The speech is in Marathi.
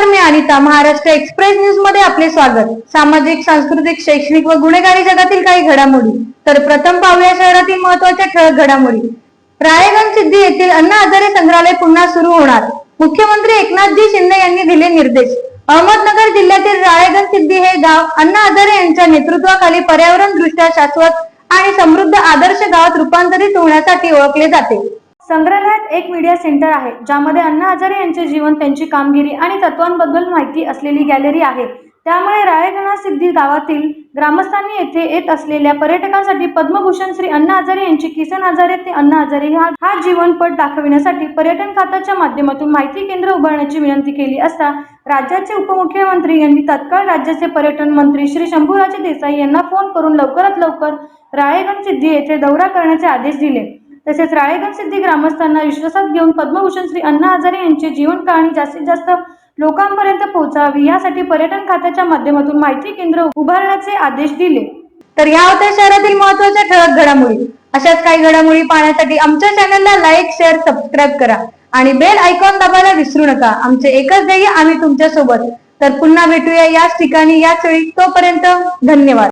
पाहता महाराष्ट्र एक्सप्रेस न्यूजमध्ये आपले स्वागत. सामाजिक सांस्कृतिक शैक्षणिक व गुन्हेगारी जगातील काही घडामोडी. तर प्रथम पाहूया शहरातील महत्त्वाच्या ठळक घडामोडी. राळेगण सिद्धी येथील अण्णा हजारे संग्रहालय पुन्हा सुरू होणार. मुख्यमंत्री एकनाथजी शिंदे यांनी दिले निर्देश. अहमदनगर जिल्ह्यातील राळेगण सिद्धी हे गाव अण्णा हजारे यांच्या नेतृत्वाखाली पर्यावरण दृष्ट्या शाश्वत आणि समृद्ध आदर्श गावात रूपांतरित होण्यासाठी ओळखले जाते. संग्रहालयात एक मीडिया सेंटर आहे ज्यामध्ये अण्णा हजारे यांचे जीवन त्यांची कामगिरी आणि तत्वांबद्दल माहिती असलेली गॅलरी आहे. त्यामुळे रायगणा सिद्धी गावातील ग्रामस्थांनी येथे येत असलेल्या पर्यटकांसाठी पद्मभूषण श्री अण्णा हजारे यांची किसन हजारे ते अण्णा हजारे हा हा जीवनपट दाखविण्यासाठी पर्यटन खात्याच्या माध्यमातून माहिती केंद्र उभारण्याची विनंती केली असता राज्याचे उपमुख्यमंत्री यांनी तत्काळ राज्याचे पर्यटन मंत्री श्री शंभूराजे देसाई यांना फोन करून लवकरात लवकर रायगण सिद्धी येथे दौरा करण्याचे आदेश दिले. तसेच राळेगण सिद्धी ग्रामस्थांना विश्वासात घेऊन पद्मभूषण श्री अण्णा हजारे यांची जीवन कहाणी जास्तीत जास्त लोकांपर्यंत पोहोचावी यासाठी पर्यटन खात्याच्या माध्यमातून माहिती केंद्र उभारण्याचे आदेश दिले. तर या होत्या शहरातील महत्त्वाच्या ठळक घडामोडी. अशाच काही घडामोडी पाहण्यासाठी आमच्या चॅनलला लाईक शेअर सबस्क्राईब करा आणि बेल आयकॉन दाबायला विसरू नका. आमचे एकच ध्येय आम्ही तुमच्यासोबत तर पुन्हा भेटूया याच ठिकाणी याच वेळी. तोपर्यंत धन्यवाद.